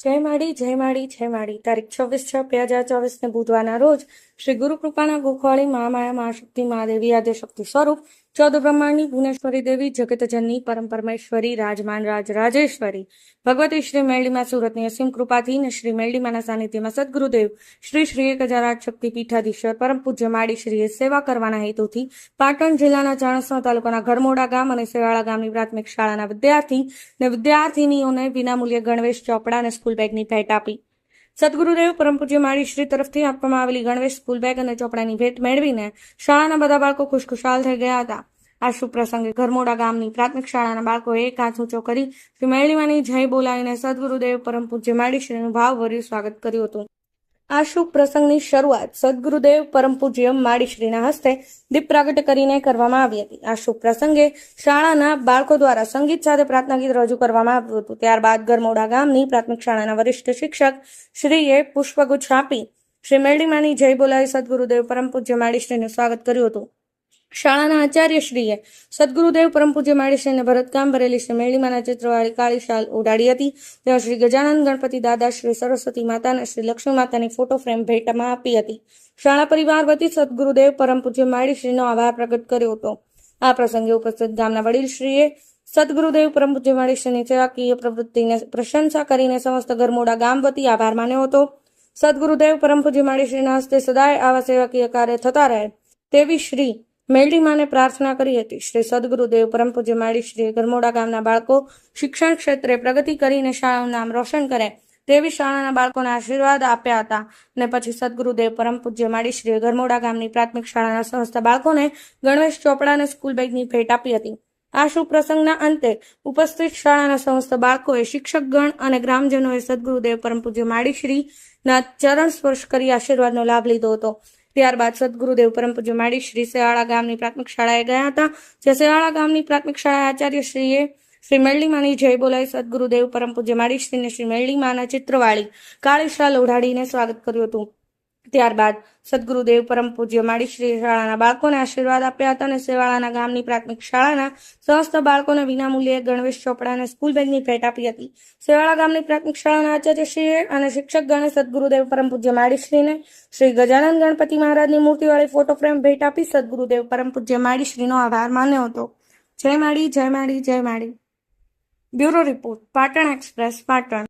જય માળી જય માળી જય માળી. તારીખ છવ્વીસ છ બે હજાર ચોવીસને બુધવારના રોજ શ્રી ગુરુ કૃપાના ગોખવાળી મહામાયા, મહાશક્તિ, મહાદેવી આદ્ય શક્તિ સ્વરૂપ ચૌદ બ્રહ્માંડની ભુવનેશ્વરી દેવી જગતજનની પરમ પરમેશ્વરી રાજમાન રાજ રાજેશ્વરી. ભગવતી શ્રી મેળીમાં સુરતની અસીમ કૃપાથી ને શ્રી મેળીમાના સાનિધ્યમાં સદગુરુદેવ શ્રી શ્રી એક હજાર આઠ શક્તિ પીઠાધીશ્વર પરમ પૂજ્ય માડી શ્રીએ સેવા કરવાના હેતુથી પાટણ જિલ્લાના ચાણસ્મા તાલુકાના ઘરમોડા ગામ અને સેવાળા ગામની પ્રાથમિક શાળાના વિદ્યાર્થી ને વિદ્યાર્થીનીઓને વિનામૂલ્યે ગણવેશ ચોપડા અને સ્કૂલ બેગની ભેટ આપી. સદગુરુદેવ પરમ પૂજ્ય માળી શ્રી તરફથી આપવામાં આવેલી ગણવેશ સ્કૂલ બેગ અને ચોપડાની ભેટ મેળવીને શાળાના બધા બાળકો ખુશખુશાલ થઈ ગયા હતા. આ શુભ પ્રસંગે ઘરમોડા ગામની પ્રાથમિક શાળાના બાળકોએ એક હાથ ઊંચો કરી શ્રી મેળવીમાની જય બોલાવીને સદગુરુદેવ પરમ પૂજ્ય માળી શ્રીનું ભાવભર્યું સ્વાગત કર્યું હતું. આ શુભ પ્રસંગની શરૂઆત સદગુરુદેવ પરમ પૂજ્ય માળીશ્રીના હસ્તે દીપ પ્રાગટ્ય કરીને કરવામાં આવી હતી. આ શુભ પ્રસંગે શાળાના બાળકો દ્વારા સંગીત સાથે પ્રાર્થના ગીત રજૂ કરવામાં આવ્યું હતું. ત્યારબાદ ગરમોડા ગામની પ્રાથમિક શાળાના વરિષ્ઠ શિક્ષક શ્રીએ પુષ્પગુચ્છ આપી શ્રી મેળીમાની જય બોલાવી સદગુરુદેવ પરમ પૂજ્ય માળીશ્રીનું સ્વાગત કર્યું હતું. શાળાના આચાર્યશ્રીએ સદગુરુદેવ પરમ પૂજ્ય માળીશ્રીને ભરતકામ ભરેલી શ્રી મેળીમાના ચિત્રવાળી કાળી શાલ ઉડાડી હતી. તેમાં શ્રી ગજાનંદ ગણપતિ દાદા શ્રી સરસ્વતી માતા અને શ્રી લક્ષ્મી માતાની ફોટો ફ્રેમ ભેટમાં આપી હતી. શાળા પરિવાર વતી સદગુરુદેવ પરમ પૂજ્ય માળીશ્રીનો આભાર પ્રગટ કર્યો હતો. આ પ્રસંગે ઉપસ્થિત ગામના વડીલશ્રીએ સદગુરુદેવ પરમ પૂજ્ય માળીશ્રીની સેવાકીય પ્રવૃત્તિને પ્રશંસા કરીને સમસ્ત ગરમોડા ગામ વતી આભાર માન્યો હતો. સદગુરુદેવ પરમ પૂજ્ય માળીશ્રીના હસ્તે સદાય આવા સેવાકીય કાર્ય થતા રહે તેવી શ્રી મેલડીમાને પ્રાર્થના કરી હતી. શ્રી સદગુરુદેવ પરમ પૂજ્ય માળી શ્રી ગરમોડા ગામના બાળકો શિક્ષણ ક્ષેત્રે પ્રગતિ કરીને શાળાનું નામ રોશન કરે તેવી શાળાના બાળકોને આશીર્વાદ આપ્યા હતા અને પછી સદગુરુદેવ પરમ પૂજ્ય માળી શ્રી ગરમોડા ગામની પ્રાથમિક શાળાના સંસ્થા બાળકોને ગણેશ ચોપડાને સ્કૂલ બેગની ભેટ આપી હતી. આ શુભ પ્રસંગના અંતે ઉપસ્થિત શાળાના સમસ્ત બાળકોએ શિક્ષકગણ અને ગ્રામજનોએ સદગુરુદેવ પરમ પૂજ્ય માડીશ્રીના ચરણ સ્પર્શ કરી આશીર્વાદનો લાભ લીધો હતો. ત્યારબાદ સદગુરુદેવ પરમ પૂજ્ય માડી શ્રી સેવાળા ગામની પ્રાથમિક શાળાએ ગયા હતા, જ્યાં સેવાળા ગામની પ્રાથમિક શાળા આચાર્ય શ્રીએ શ્રી મેરડીમાની જય બોલાય સદગુરુદેવ પરમ પૂજ્ય માડી શ્રીને શ્રી મેરડીમાના ચિત્રવાળી કાળી શાલ ઓઢાડીને સ્વાગત કર્યું હતું. ત્યારબાદ સદગુરુદેવ પરમ પૂજ્ય માળી શ્રી શાળાના બાળકોને આશીર્વાદ આપ્યા હતા અને સેવાળાના ગામની પ્રાથમિક શાળાના સમસ્ત બાળકોને વિનામૂલ્યે ગણવેશ ચોપડા અને સ્કૂલ બેગની ભેટ આપી હતી. સેવાળા ગામની પ્રાથમિક શાળાના આચાર્યશ્રીએ અને શિક્ષકગણે સદગુરુદેવ પરમ પૂજ્ય માળીશ્રીને શ્રી ગજાનંદ ગણપતિ મહારાજની મૂર્તિવાળી ફોટો ફ્રેમ ભેટ આપી સદગુરુદેવ પરમ પૂજ્ય માળીશ્રીનો આભાર માન્યો હતો. જય માળી જય માળી જય માળી. Bureau report, Patan express, Patan.